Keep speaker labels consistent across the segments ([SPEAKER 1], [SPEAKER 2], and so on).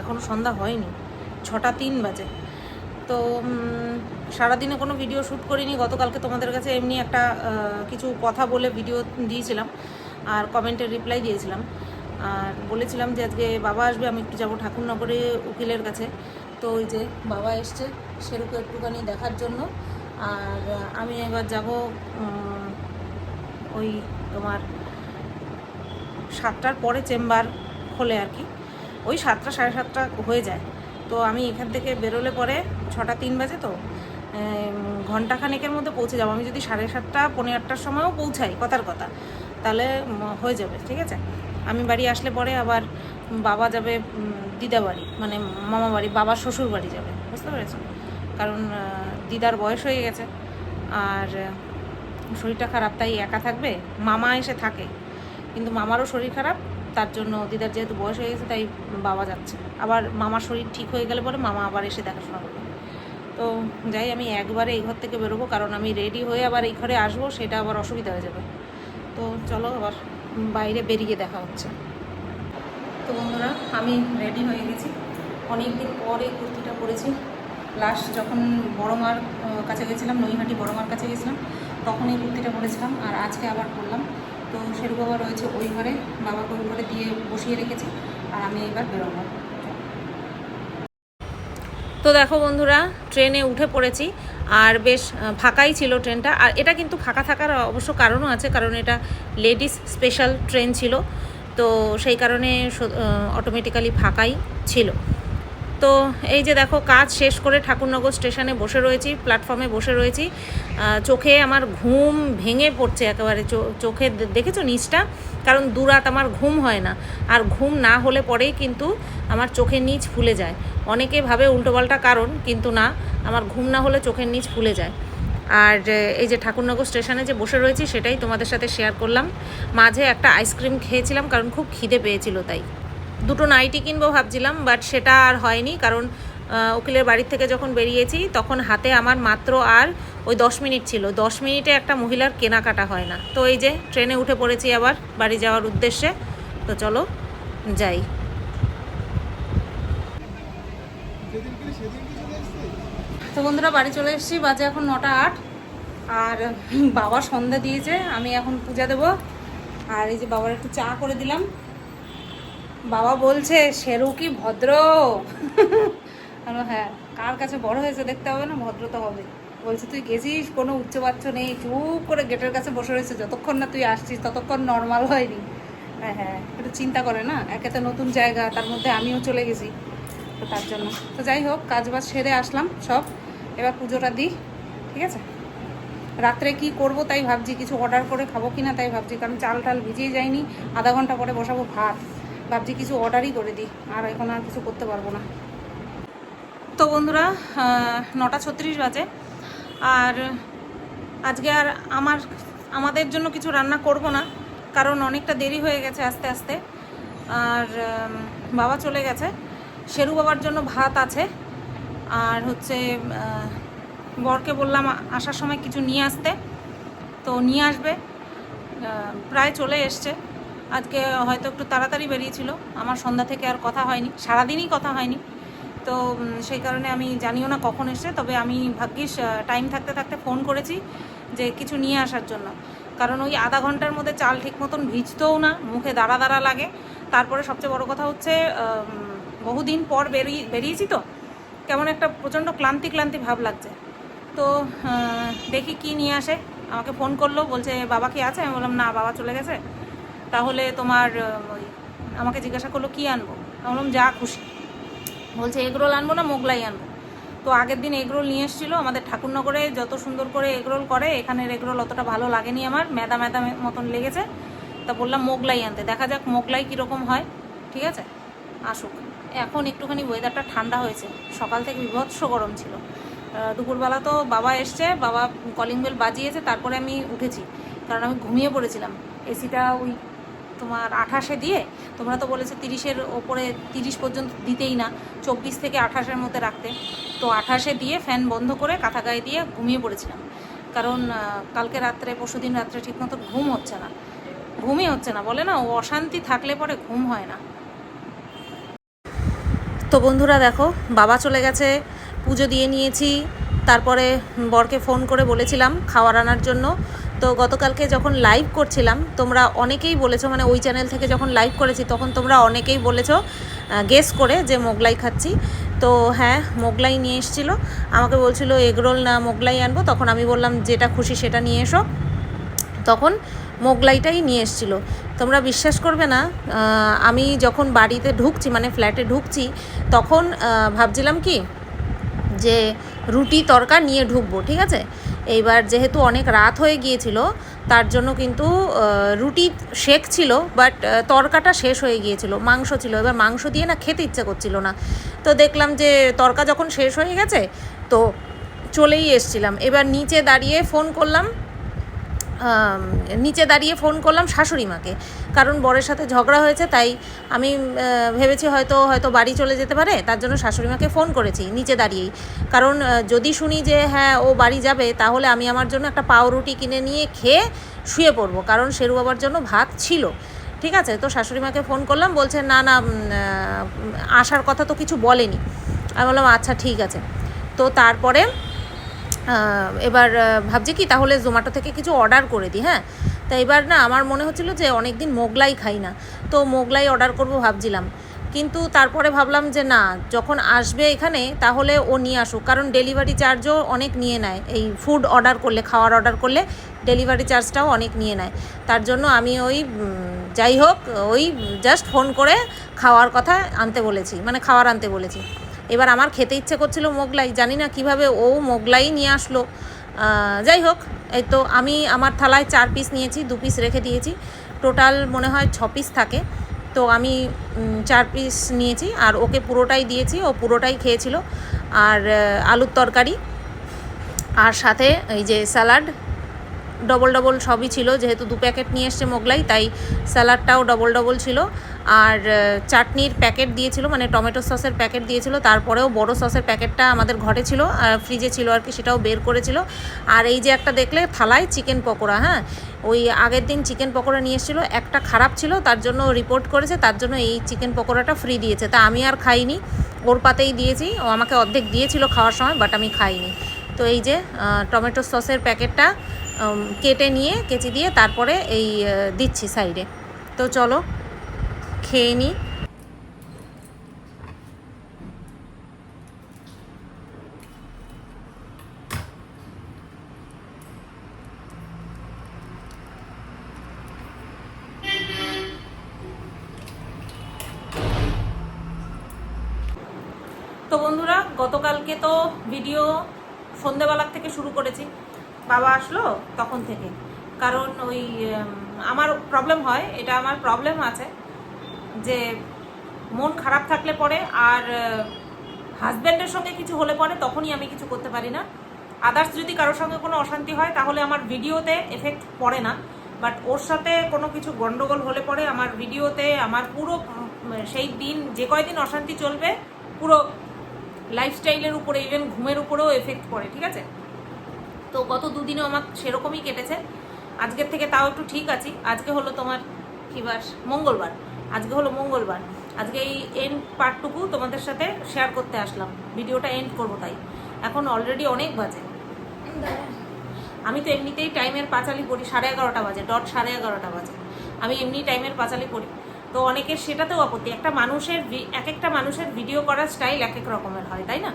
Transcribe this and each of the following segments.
[SPEAKER 1] এখনও সন্ধ্যা হয়নি, ছটা তিন বাজে। তো সারাদিনে কোনো ভিডিও শ্যুট করিনি, গতকালকে তোমাদের কাছে এমনি একটা কিছু কথা বলে ভিডিও দিয়েছিলাম আর কমেন্টের রিপ্লাই দিয়েছিলাম। আর বলেছিলাম যে আজকে বাবা আসবে, আমি একটু যাব ঠাকুরনগরে উকিলের কাছে। তো ওই যে বাবা এসছে সেরকম একটুখানি দেখার জন্য। আর আমি এবার যাব ওই তোমার সাতটার পরে চেম্বার খোলে আর কি। ওই সাতটা সাড়ে সাতটা হয়ে যায়। তো আমি এখান থেকে বেরোলে পরে ছটা তিন বাজে তো ঘণ্টা খানেকের মধ্যে পৌঁছে যাব। আমি যদি সাড়ে সাতটা পনেরো আটটার সময়ও পৌঁছাই, কথার কথা, তাহলে হয়ে যাবে, ঠিক আছে? আমি বাড়ি আসলে পরে আবার বাবা যাবে দিদা বাড়ি মানে মামা বাড়ি, বাবার শ্বশুর বাড়ি যাবে, বুঝতে পেরেছ? কারণ দিদার বয়স হয়ে গেছে, আর, শরীরটা খারাপ, তাই একা থাকবে, মামা এসে থাকে, কিন্তু মামারও শরীর খারাপ তার জন্য দিদার যেহেতু বয়স হয়ে গেছে, তাই বাবা যাচ্ছে আবার মামার শরীর ঠিক হয়ে গেলে পরে মামা আবার এসে দেখাশোনা করবে। তো যাই, আমি একবারে এই ঘর থেকে বেরোবো, কারণ আমি রেডি হয়ে আবার এই ঘরে আসব, সেটা আবার অসুবিধা হয়ে যাবে। তো চলো আবার বাইরে বেরিয়ে দেখা হচ্ছে। তো বন্ধুরা, আমি রেডি হয়ে গেছি। অনেক দিন পরে কুর্তিটা পরেছি। লাস্ট যখন বড় মার কাছে গেছিলাম, নৈহাটি বড় মার কাছে গেছিলাম তখন এই কুর্তিটা পরেছিলাম, আর আজকে আবার পরলাম। তো শেরু বাবা রয়েছে ওই ঘরে বাবাকে ওই ঘরে দিয়ে বসিয়ে রেখেছি, আর আমি এবার বেরোবো। তো দেখো বন্ধুরা, ট্রেনে উঠে পড়েছি, আর বেশ ফাঁকাই ছিল ট্রেনটা, আর এটা কিন্তু ফাঁকা থাকার অবশ্য কারণও আছে, কারণ এটা লেডিস স্পেশাল ট্রেন ছিল, তো সেই কারণে অটোমেটিক্যালি ফাঁকাই ছিল। তো এই যে দেখো, কাজ শেষ করে ঠাকুরনগর স্টেশনে বসে রয়েছি প্ল্যাটফর্মে বসে রয়েছি। চোখে আমার ঘুম ভেঙে পড়ছে একেবারে। চোখে দেখেছ নিচটা? কারণ দুরাত আমার ঘুম হয় না। আর ঘুম না হলে পরেই কিন্তু আমার চোখের নিচ ফুলে যায়। অনেকে ভাবে উল্টোপাল্টা কারণ, কিন্তু না, আমার ঘুম না হলে চোখের নিচ ফুলে যায়। আর এই যে ঠাকুরনগর স্টেশনে যে বসে রয়েছি, সেটাই তোমাদের সাথে শেয়ার করলাম। মাঝে একটা আইসক্রিম খেয়েছিলাম, কারণ খুব খিদে পেয়েছিল তাই। দুটো নাইটি কিনবো ভাবছিলাম বাট সেটা আর হয়নি কারণ উকিলের বাড়ি থেকে যখন বেরিয়েছি, তখন হাতে আমার মাত্র আর ওই দশ মিনিট ছিল। দশ মিনিটে একটা মহিলার কেনাকাটা হয় না। তো এই যে, ট্রেনে উঠে পড়েছি আবার বাড়ি যাওয়ার উদ্দেশ্যে। তো চলো, যাই। তো বন্ধুরা, বাড়ি চলে এসেছি, বাজে এখন নটা আট। আর বাবা সন্ধ্যা দিয়েছে, আমি এখন পূজা দেবো। আর এই যে বাবার একটু চা করে দিলাম। বাবা বলছে শেরু কি ভদ্র? হ্যাঁ কার কাছে বড় হয়েছে দেখতে হবে না, ভদ্র তো হবে। বলছে, তুই গেছিস? কোনো উচ্চবাচ্য নেই, চুপ করে গেটের কাছে বসে রয়েছে, যতক্ষণ না তুই আসছিস, ততক্ষণ নর্মাল হয়নি। হ্যাঁ হ্যাঁ একটু চিন্তা করে না, একে তো নতুন জায়গা, তার মধ্যে আমিও চলে গেছি, তো তার জন্য। তো যাই হোক কাজ বাজ সেরে আসলাম সব, এবার পুজোটা দিই, ঠিক আছে? রাত্রে কি করব তাই ভাবছি, কিছু অর্ডার করে খাব কি না তাই ভাবছি, কারণ চাল টাল ভিজিয়ে যায়নি, আধা ঘণ্টা পরে বসাবো ভাত। ভাবছি কিছু অর্ডারই করে দিই, আর এখন আর কিছু করতে পারব না। তো বন্ধুরা নটা ছত্রিশ বাজে, আর আজকে আর আমার, আমাদের জন্য কিছু রান্না করব না, কারণ অনেকটা দেরি হয়ে গেছে আস্তে আস্তে। আর বাবা চলে গেছে, শেরু বাবার জন্য ভাত আছে, আর হচ্ছে বরকে বললাম আসার সময় কিছু নিয়ে আসতে, তো নিয়ে আসবে প্রায় চলে এসছে। আজকে হয়তো একটু তাড়াতাড়ি বেরিয়েছিল। আমার সন্ধ্যা থেকে আর কথা হয়নি, সারাদিনই কথা হয়নি। তো সেই কারণে আমি জানিও না কখন এসে তবে আমি ভাগ্যিস টাইম থাকতে থাকতে ফোন করেছি যে কিছু নিয়ে আসার জন্য। কারণ ওই আধা ঘণ্টার মধ্যে চাল ঠিক মতন ভিজতেও না, মুখে দাঁড়া দাঁড়া লাগে। তারপরে সবচেয়ে বড় কথা হচ্ছে বহুদিন পর বেরিয়ে বেরিয়েছি তো, কেমন একটা প্রচণ্ড ক্লান্তি ক্লান্তি ভাব লাগছে। তো দেখি কি নিয়ে আসে। আমাকে ফোন করল, বলছে, বাবা কি আছে? আমি বললাম, না, বাবা চলে গেছে। তাহলে তোমার আমাকে জিজ্ঞাসা করল, কি আনব? বললাম, যা খুশি। বলছে, এগরোল আনব না মোগলাই আনব? তো আগের দিন এগরোল নিয়ে এসেছিল, আমাদের ঠাকুরনগরে যত সুন্দর করে এগরোল করে, এখানের এগরোল অতটা ভালো লাগেনি আমার, ম্যাদা মেদা মে- মতন লেগেছে। তা বললাম, মোগলাই আনতে। দেখা যাক মোগলাই কীরকম হয়, ঠিক আছে? আসুক। এখন একটুখানি ওয়েদারটা ঠান্ডা হয়েছে। সকাল থেকে বিভৎস গরম ছিল। দুপুরবেলা তো বাবা এসছে, বাবা কলিং বেল বাজিয়েছে, তারপরে আমি উঠেছি। কারণ আমি ঘুমিয়ে পড়েছিলাম। এসিটা ওই তোমার আঠাশে দিয়ে, তোমরা তো বলেছে তিরিশের ওপরে তিরিশ পর্যন্ত দিতেই না, চব্বিশ থেকে আঠাশের মধ্যে রাখতে। তো আঠাশে দিয়ে ফ্যান বন্ধ করে কাঁথা গায়ে দিয়ে ঘুমিয়ে পড়েছিলাম। কারণ কালকে রাত্রে, পরশুদিন রাত্রে ঠিকমতো ঘুম হচ্ছে না। ঘুমই হচ্ছে না, বলে না, ও অশান্তি থাকলে পরে ঘুম হয় না। তো বন্ধুরা দেখো, বাবা চলে গেছে, পুজো দিয়ে নিয়েছি। তারপরে বরকে ফোন করে বলেছিলাম খাওয়ার আনার জন্য। তো গতকালকে যখন লাইভ করছিলাম, তোমরা অনেকেই বলেছ মানে ওই চ্যানেল থেকে যখন লাইভ করেছি, তখন তোমরা অনেকেই বলেছ গেস করে যে মোগলাই খাচ্ছি। তো হ্যাঁ মোগলাই নিয়ে এসেছিল। আমাকে বলছিল, এগরোল না মোগলাই আনব। তখন আমি বললাম, যেটা খুশি সেটা নিয়ে এসো। তখন মোগলাইটাই নিয়ে এসেছিল। তোমরা বিশ্বাস করবে না আমি যখন বাড়িতে ঢুকছি মানে ফ্ল্যাটে ঢুকছি, তখন ভাবছিলাম কি, যে রুটি তরকা নিয়ে ঢুকবো, ঠিক আছে? এইবার যেহেতু অনেক রাত হয়ে গিয়েছিল, তার জন্য কিন্তু রুটি শেক ছিল বাট তরকাটা শেষ হয়ে গিয়েছিল, মাংস ছিল। এবার মাংস দিয়ে না খেতে ইচ্ছে করছিল না। তো দেখলাম যে তরকা যখন শেষ হয়ে গেছে, তো চলেই এসছিলাম। এবার নিচে দাঁড়িয়ে ফোন করলাম নিচে দাঁড়িয়ে ফোন করলাম শাশুড়ি মাকে। কারণ বরের সাথে ঝগড়া হয়েছে, তাই আমি ভেবেছি হয়তো হয়তো বাড়ি চলে যেতে পারে, তার জন্য শাশুড়ি মাকে ফোন করেছি নিচে দাঁড়িয়েই। কারণ যদি শুনি যে হ্যাঁ ও বাড়ি যাবে, তাহলে আমি আমার জন্য একটা পাউরুটি কিনে নিয়ে খেয়ে শুয়ে পড়ব, কারণ শেরু বাবার জন্য ভাত ছিল। ঠিক আছে? তো শাশুড়ি মাকে ফোন করলাম, বলছে, না না আসার কথা তো কিছু বলেনি। আমি বললাম আচ্ছা ঠিক আছে। তো তারপরে এবার ভাবছি কি, তাহলে জোম্যাটো থেকে কিছু অর্ডার করে দিই হ্যাঁ? তা এবার না, আমার মনে হচ্ছিল যে অনেক দিন মোগলাই খাই না, তো মোগলাই অর্ডার করব ভাবছিলাম। কিন্তু তারপরে ভাবলাম যে না, যখন আসবে এখানে, তাহলে ও নিয়ে আসুক। কারণ ডেলিভারি চার্জও অনেক নিয়ে নেয়, এই ফুড অর্ডার করলে, খাওয়ার অর্ডার করলে ডেলিভারি চার্জটাও অনেক নিয়ে নেয়। তার জন্য আমি ওই যাই হোক, ওই জাস্ট ফোন করে খাওয়ার কথা আনতে বলেছি মানে খাওয়ার আনতে বলেছি। এবার আমার খেতে ইচ্ছে করছিল মোগলাই, জানি না কীভাবে ও মোগলাই নিয়ে আসলো। যাই হোক, এই তো আমি আমার থালায় চার পিস নিয়েছি, দু পিস রেখে দিয়েছি। টোটাল মনে হয় ছ পিস থাকে। তো আমি চার পিস নিয়েছি আর ওকে পুরোটাই দিয়েছি, ও পুরোটাই খেয়েছিল। আর, আলুর তরকারি। আর সাথে এই যে স্যালাড ডবল ডবল সবই ছিল। যেহেতু দু প্যাকেট নিয়ে এসছে মোগলাই, তাই স্যালাডটাও ডবল ডবল ছিল। আর চাটনির প্যাকেট দিয়েছিল মানে টমেটো সসের প্যাকেট দিয়েছিল, তারপরেও বড় সসের প্যাকেটটা আমাদের ঘরে ছিল, আর ফ্রিজে ছিল আর কি, সেটাও বের করেছিল। আর এই যে একটা দেখলে, থালায় চিকেন পকোড়া হ্যাঁ? ওই আগের দিন চিকেন পকোড়া নিয়ে এসেছিল, একটা খারাপ ছিল, তার জন্য রিপোর্ট করেছে, তার জন্য এই চিকেন পকোড়াটা ফ্রি দিয়েছে। তা আমি আর খাইনি, ওর পাতেই দিয়েছি, ও আমাকে অর্ধেক দিয়েছিল খাওয়ার সময় বাট আমি খাইনি। তো এই যে টমেটো সসের প্যাকেটটা কেটে নিয়ে, কেচি দিয়ে তারপরে এই দিচ্ছি সাইডে। তো চলো, খেয়ে নিই তো বন্ধুরা, গতকালকে তো ভিডিও সন্ধেবেলার থেকে শুরু করেছি। বাবা আসলো তখন থেকে। কারণ ওই আমার প্রবলেম হয়, এটা আমার প্রবলেম আছে যে মন খারাপ থাকলে পরে আর হাজব্যান্ডের সঙ্গে কিছু হলে পরে তখনই আমি কিছু করতে পারি না। আদার্স যদি কারোর সঙ্গে কোনো অশান্তি হয়, তাহলে আমার ভিডিওতে এফেক্ট পড়ে না। বাট ওর সাথে কোনো কিছু গন্ডগোল হলে পরে আমার ভিডিওতে আমার পুরো সেই দিন, যে কয়দিন অশান্তি চলবে, পুরো লাইফস্টাইলের উপরে ইভেন ঘুমের উপরেও এফেক্ট পড়ে, ঠিক আছে? তো গত দুদিনেও আমার সেরকমই কেটেছে। আজকের থেকে তাও একটু ঠিক আছি। আজকে হলো তোমার কি বার? মঙ্গলবার। আজকে হলো মঙ্গলবার। আজকে এই এন্ড পার্টটুকু তোমাদের সাথে শেয়ার করতে আসলাম। ভিডিওটা এন্ড করব তাই। এখন অলরেডি অনেক বাজে। আমি তো এমনিতেই টাইমের পাঁচালি পড়ি, সাড়ে এগারোটা বাজে ডট সাড়ে এগারোটা বাজে। আমি এমনি টাইমের পাঁচালি পড়ি। তো অনেকের সেটাতেও আপত্তি। একটা মানুষের এক একটা মানুষের ভিডিও করার স্টাইল এক এক রকমের হয়, তাই না?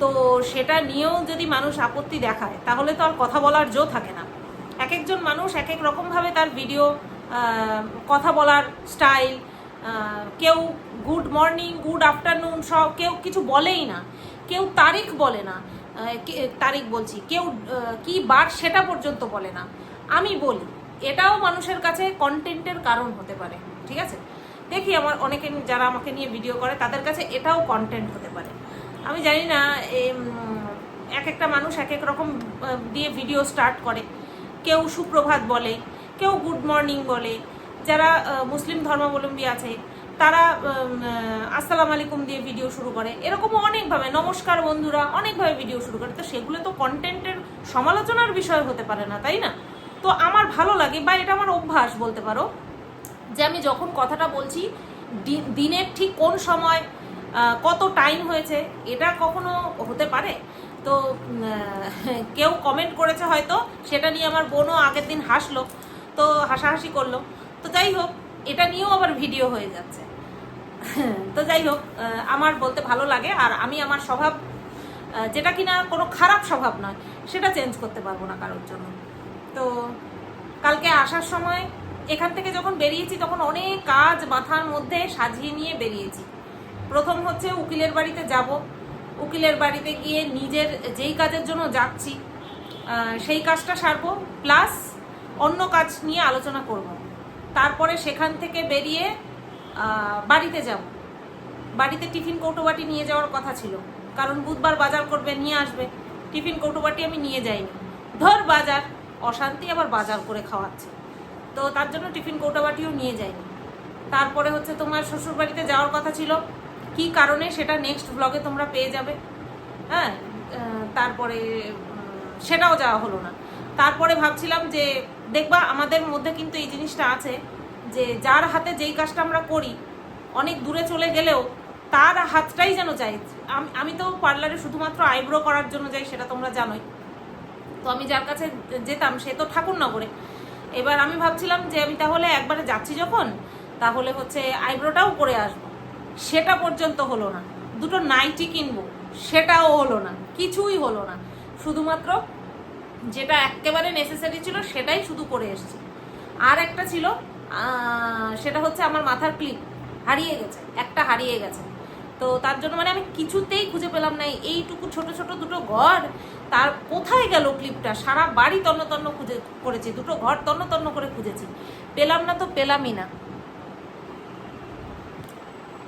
[SPEAKER 1] তো সেটা নিয়েও যদি মানুষ আপত্তি দেখায়, তাহলে তো আর কথা বলার জো থাকে না। এক একজন মানুষ এক এক রকমভাবে তার ভিডিও কথা বলার স্টাইল কেউ গুড মর্নিং, গুড আফটারনুন, সব কেউ কিছু বলেই না। কেউ তারিখ বলে না। তারিখ বলছি, কেউ কি বার সেটা পর্যন্ত বলে না। আমি বলি, এটাও মানুষের কাছে কন্টেন্টের কারণ হতে পারে, ঠিক আছে? দেখি আমার, অনেকে যারা আমাকে নিয়ে ভিডিও করে, তাদের কাছে এটাও কন্টেন্ট হতে পারে। আমি জানি না এক একটা মানুষ এক এক রকম দিয়ে ভিডিও স্টার্ট করে। কেউ সুপ্রভাত বলে, কেউ গুড মর্নিং বলে। যারা মুসলিম ধর্মাবলম্বী আছে, তারা আসসালাম আলাইকুম দিয়ে ভিডিও শুরু করে। এরকম অনেকভাবে, নমস্কার বন্ধুরা, অনেকভাবে ভিডিও শুরু করে। তো সেগুলো তো কন্টেন্টের সমালোচনার বিষয় হতে পারে না, তাই না? তো আমার ভালো লাগে, বা এটা আমার অভ্যাস বলতে পারো, যে আমি যখন কথাটা বলছি দিনের ঠিক কোন সময় কত টাইম হয়েছে, এটা কখনো হতে পারে? তো কেউ কমেন্ট করেছে হয়তো, সেটা নিয়ে আমার বোনও আগের দিন হাসলো, তো হাসাহাসি করল। তো যাই হোক, এটা নিয়েও আবার ভিডিও হয়ে যাচ্ছে। তো যাই হোক আমার বলতে ভালো লাগে, আর আমি আমার স্বভাব যেটা কিনা কোনো খারাপ স্বভাব নয়, সেটা চেঞ্জ করতে পারব না কারোর জন্য। তো, কালকে আসার সময়, এখান থেকে যখন বেরিয়েছি, তখন অনেক কাজ মাথার মধ্যে সাজিয়ে নিয়ে বেরিয়েছি। প্রথম হচ্ছে উকিলের বাড়িতে যাব। উকিলের বাড়িতে গিয়ে নিজের যেই কাজের জন্য যাচ্ছি সেই কাজটা সারবো, প্লাস অন্য কাজ নিয়ে আলোচনা করব। তারপরে সেখান থেকে বেরিয়ে বাড়িতে যাব। বাড়িতে টিফিন কৌটোবাটি নিয়ে যাওয়ার কথা ছিল। কারণ বুধবার বাজার করবে, নিয়ে আসবে। টিফিন কৌটোবাটি আমি নিয়ে যাইনি। ধর বাজার, অশান্তি আবার বাজার করে খাওয়াচ্ছে। তো তার জন্য টিফিন কৌটোবাটিও নিয়ে যাইনি। তারপরে হচ্ছে তোমার শ্বশুর বাড়িতে যাওয়ার কথা ছিল। কি কারণে সেটা নেক্সট ব্লগে তোমরা পেয়ে যাবে। হ্যাঁ তারপরে সেটাও যাওয়া হলো না। তারপরে ভাবছিলাম যে, দেখবা আমাদের মধ্যে কিন্তু এই জিনিসটা আছে যে, যার হাতে যেই কাজটা আমরা করি, অনেক দূরে চলে গেলেও তার হাতটাই যেন আম- আমি তো পার্লারে শুধুমাত্র আইব্রো করার জন্য যাই, সেটা তোমরা জানোই। তো আমি যার কাছে যেতাম, সে তো ঠাকুরনগরে। এবার আমি ভাবছিলাম যে, আমি তাহলে একবারে যাচ্ছি যখন, তাহলে হচ্ছে আইব্রোটাও করে আসব। সেটা পর্যন্ত হলো না। দুটো নাইটি কিনবো, সেটাও হলো না। কিছুই হলো না। শুধুমাত্র যেটা একেবারে নেসেসারি ছিল, সেটাই শুধু করে এসেছি। আর একটা ছিল সেটা হচ্ছে আমার মাথার ক্লিপ হারিয়ে গেছে, একটা হারিয়ে গেছে। তো তার জন্য মানে আমি কিছুতেই খুঁজে পেলাম না, এইটুকু ছোট ছোট দুটো ঘর। তার কোথায় গেল ক্লিপটা সারা বাড়ি তন্ন তন্ন খুঁজে করেছি, দুটো ঘর তন্ন তন্ন করে খুঁজেছি। পেলাম না তো পেলামই না।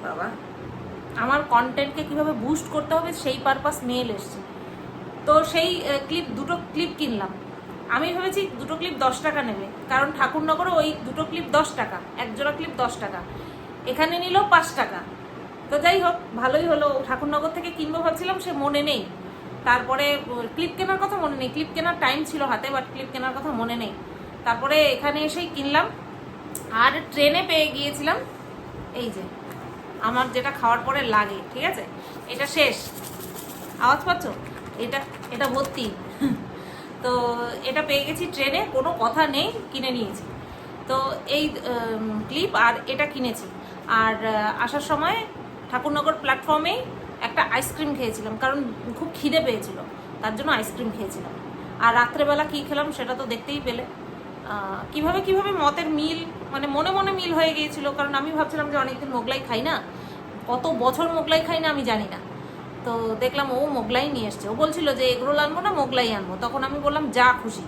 [SPEAKER 1] বাবা। আমার কন্টেন্টকে কীভাবে বুস্ট করতে হবে সেই পারপাস মেল এসছে। তো সেই ক্লিপ দুটো ক্লিপ কিনলাম। আমি ভেবেছি দুটো ক্লিপ দশ টাকা নেবে। কারণ ঠাকুরনগরে ওই দুটো ক্লিপ দশ টাকা এক জোড়া ক্লিপ দশ টাকা। এখানে নিল পাঁচ টাকা। তো যাই হোক, ভালোই হলো। ঠাকুরনগর থেকে কিনবো ভাবছিলাম, সে মনে নেই। তারপরে ক্লিপ কেনার কথা মনে নেই। ক্লিপ কেনার টাইম ছিল হাতে বাট ক্লিপ কেনার কথা মনে নেই। তারপরে এখানে এসেই কিনলাম। আর ট্রেনে পেয়ে গিয়েছিলাম। এই যে আমার যেটা খাওয়ার পরে লাগে, ঠিক আছে? এটা শেষ। আওয়াজ পাচ্ছ? এটা এটা ভর্তি। তো এটা পেয়ে গেছি ট্রেনে, কোনো কথা নেই, কিনে নিয়েছি। তো এই ক্লিপ আর এটা কিনেছি। আর আসার সময় ঠাকুরনগর প্ল্যাটফর্মেই একটা আইসক্রিম খেয়েছিলাম, কারণ খুব খিদে পেয়েছিল, তার জন্য আইসক্রিম খেয়েছিলাম। আর রাত্রেবেলা কী খেলাম সেটা তো দেখতেই পেলে। কীভাবে কীভাবে মতের মিল মানে মনে মনে মিল হয়ে গিয়েছিল, কারণ আমি ভাবছিলাম যে অনেকদিন মোগলাই খাই না, কত বছর মোগলাই খাই না আমি জানি না। তো দেখলাম ও মোগলাই নিয়ে এসছে। ও বলছিল যে এগরোল আনব না, মোগলাই আনব। তখন আমি বললাম, যা খুশি।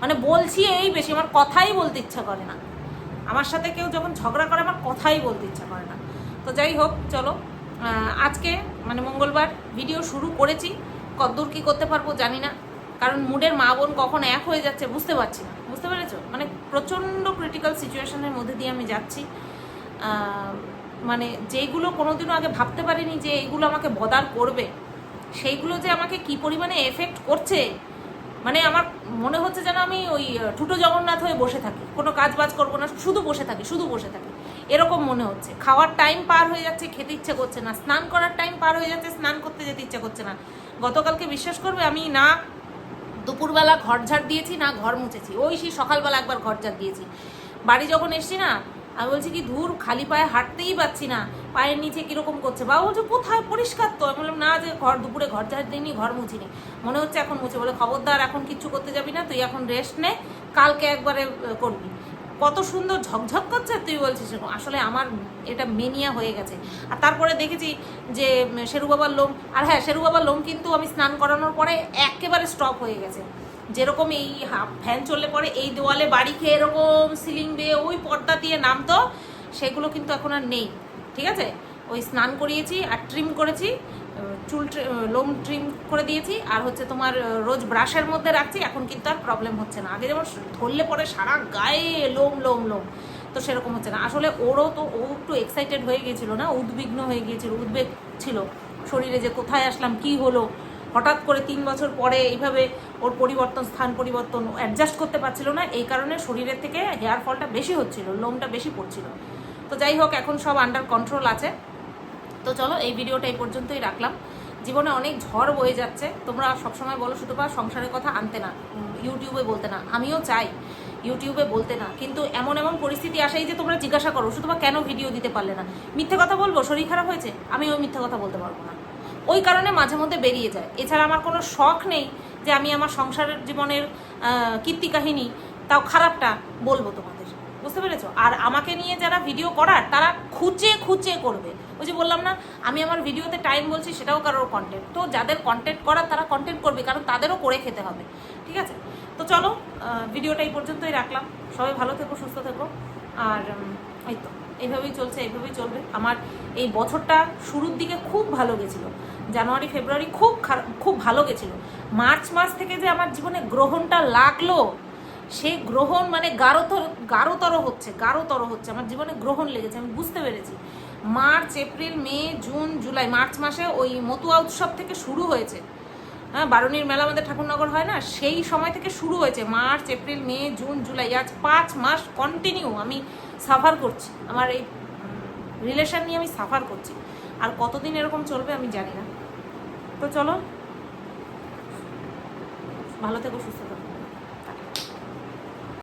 [SPEAKER 1] মানে বলছি এই বেশি, আমার কথাই বলতে ইচ্ছা করে না। আমার সাথে কেউ যখন ঝগড়া করে, আমার কথাই বলতে ইচ্ছা করে না। তো যাই হোক, চলো আজকে মানে মঙ্গলবার ভিডিও শুরু করেছি। কতদূর কী করতে পারব জানি না। কারণ মুডের মা বোন কখন এক হয়ে যাচ্ছে, বুঝতে পারছি না। বুঝতে পেরেছ? মানে প্রচণ্ড ক্রিটিক্যাল সিচুয়েশনের মধ্যে দিয়ে আমি যাচ্ছি। মানে যেইগুলো কোনোদিনও আগে ভাবতে পারিনি যে এইগুলো আমাকে বদার করবে। সেইগুলো যে আমাকে কি পরিমাণে এফেক্ট করছে মানে আমার মনে হচ্ছে যেন আমি ওই ঠুটো জগন্নাথ হয়ে বসে থাকি। কোনো কাজ বাজ করব না, শুধু বসে থাকি, শুধু বসে থাকি। এরকম মনে হচ্ছে। খাওয়ার টাইম পার হয়ে যাচ্ছে, খেতে ইচ্ছে করছে না। স্নান করার টাইম পার হয়ে যাচ্ছে, স্নান করতে যেতে ইচ্ছে করছে না। গতকালকে বিশ্বাস করবে আমি না দুপুরবেলা ঘর ঝাড় দিয়েছি, না ঘর মুছেছি। ওই সেই সকালবেলা একবার ঘর ঝাড় দিয়েছি। বাড়ি যখন এসছি না, আমি বলছি কি, ধূর, খালি পায়ে হাঁটতেই পাচ্ছি না। পায়ের নিচে কীরকম করছে? বাবা বলছে, কোথায়? পরিষ্কার তো। আমি বললাম, না, যে ঘর, দুপুরে ঘর ঝাড় দিইনি, ঘর মুছিনি। মনে হচ্ছে এখন মুছে। বলে, খবরদার, এখন কিচ্ছু করতে যাবি না, তুই এখন রেস্ট নে। কালকে একবারে করবি। কত সুন্দর ঝকঝক করছে তুই বলছিস। আসলে আমার এটা মেনিয়া হয়ে গেছে। আর তারপরে দেখেছি যে, শেরু বাবার লোম, আর হ্যাঁ শেরু বাবার লোম কিন্তু আমি স্নান করানোর পরে একেবারে স্টপ হয়ে গেছে। যেরকম এই ফ্যান চললে পরে এই দেওয়ালে বাড়ি খেয়ে এরকম সিলিং দিয়ে ওই পর্দা দিয়ে নামতো, সেগুলো কিন্তু এখন আর নেই। ঠিক আছে? ওই স্নান করিয়েছি আর ট্রিম করেছি। চুল লোম ট্রিম করে দিয়েছি। আর হচ্ছে তোমার রোজ ব্রাশের মধ্যে রাখছি। এখন কিন্তু আর প্রবলেম হচ্ছে না। আগে যেমন ধরলে পরে সারা গায়ে লোম লোম লোম। তো সেরকম হচ্ছে না। আসলে ওরও তো, ও একটু এক্সাইটেড হয়ে গিয়েছিল না? উদ্বিগ্ন হয়ে গিয়েছিল, উদ্বেগ ছিল। শরীরে যে কোথায় আসলাম, কি হলো? হঠাৎ করে তিন বছর পরে এইভাবে ওর পরিবর্তন, স্থান পরিবর্তন অ্যাডজাস্ট করতে পারছিল না। এই কারণে শরীরের থেকে হেয়ার ফলটা বেশি হচ্ছিল, লোমটা বেশি পড়ছিল। তো যাই হোক, এখন সব আন্ডার কন্ট্রোল আছে। তো চলো, এই ভিডিওটা এই পর্যন্তই রাখলাম। জীবনে অনেক ঝড় বয়ে যাচ্ছে। তোমরা সবসময় বলো শুধু বা সংসারের কথা আনতে না ইউটিউবে বলতে না, আমিও চাই ইউটিউবে বলতে না। কিন্তু এমন এমন পরিস্থিতি আসেই যে তোমরা জিজ্ঞাসা করো, শুধু বা কেন ভিডিও দিতে পারলে না? মিথ্যে কথা বলব, শরীর খারাপ হয়েছে, আমি ওই মিথ্যে কথা বলতে পারব না। ওই কারণে মাঝে মধ্যে বেরিয়ে যায়। এছাড়া আমার কোনো শখ নেই যে আমি আমার সংসারের জীবনের কীর্তি কাহিনী তাও খারাপটা বলব তোমাদের। বুঝতে পেরেছ? আর আমাকে নিয়ে যারা ভিডিও করার, তারা খুঁচে খুঁচে করবে। ওই যে বললাম না, আমি আমার ভিডিওতে টাইম বলছি, সেটাও কারোর কন্টেন্ট তো যাদের কন্টেন্ট করার, তারা কন্টেন্ট করবে, কারণ তাদেরও করে খেতে হবে। ঠিক আছে? তো চলো ভিডিওটা এই পর্যন্তই রাখলাম। সবাই ভালো থেকো, সুস্থ থেকো। আর এই তো, এইভাবেই চলছে, এইভাবেই চলবে। আমার এই বছরটা শুরুর দিকে খুব ভালো গেছিল। জানুয়ারি, ফেব্রুয়ারি খুব খুব ভালো গেছিল। মার্চ মাস থেকে যে আমার জীবনে গ্রহণটা লাগল সেই গ্রহণ মানে গাঢ়তর গাঢ়তর হচ্ছে গাঢ়তর হচ্ছে। আমার জীবনে গ্রহণ লেগেছে, আমি বুঝতে পেরেছি। March, April, May, June, July, March মাসে ওই মতুয়া উৎসব থেকে শুরু হয়েছে। হ্যাঁ বারুণীর মেলা আমাদের ঠাকুরনগর হয় না, সেই সময় থেকে শুরু হয়েছে। March, April, May, June, July, আজ পাঁচ মাস কন্টিনিউ আমি সাফার করছি। আমার এই রিলেশন নিয়ে আমি সাফার করছি। আর কতদিন এরকম চলবে আমি জানি না। তো চলো, ভালো থেকো, সুস্থ